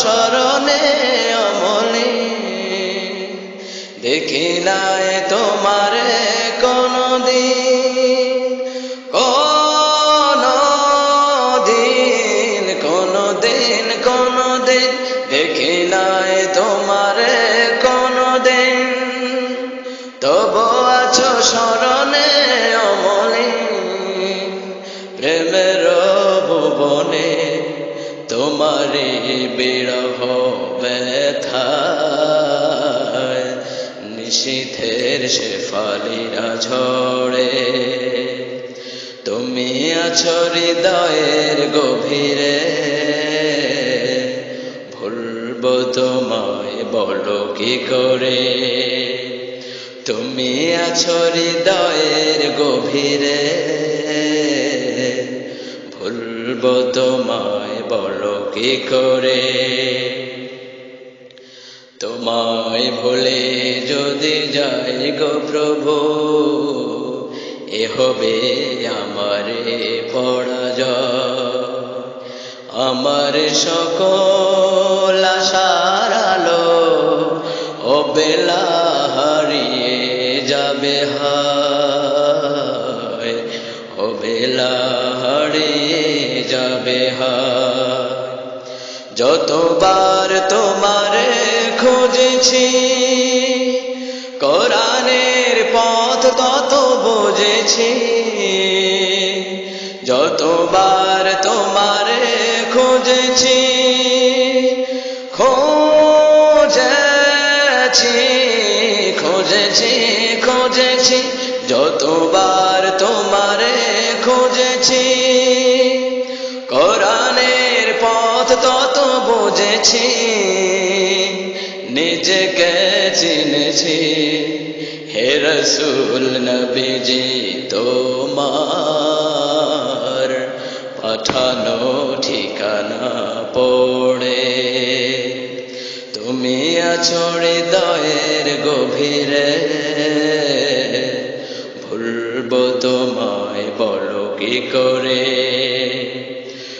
স্মরণে অমনি দেখি নাই তোমারে কোনো দিন কোনো দিন কোনো দিন কোনো দিন দেখি নাই তোমারে কোনো দিন তবু আছো স্মরণে অমলি। প্রেমের ভুবনে তোমারি বিরহ ব্যথা নিশীথের সে ফালিরা ঝড়ে তুমি আছো হৃদয়ের গভীরে, ভুলবো তোমায় বলো কি করে? তুমি আছো হৃদয়ের গভীরে, ভুলবো তোমায় কি করে। তোমায় ভুলে যদি যাই গো প্রভু, এ হবে আমারে পরাজয়। আমার সকল আলো ও বেলা হারিয়ে যাবে হায়। হারিয়ে যাবে হায়। যতবার তোমারে খুঁজেছি, কোরআনের পথ তত বুঝেছি। যতবার তোমারে খুঁজেছি, খোঁজেছি, খুঁজেছি খুঁজেছি। যতবার তোমারে পথ তত বুঝেছি নিজেকে চিনেছি। হে রসুল নবীজি, তোমার পাঠানো ঠিকানা পড়ে। তুমি আছো হৃদয়ের গভীরে, ভুলবো তোমায় বলো কি করে?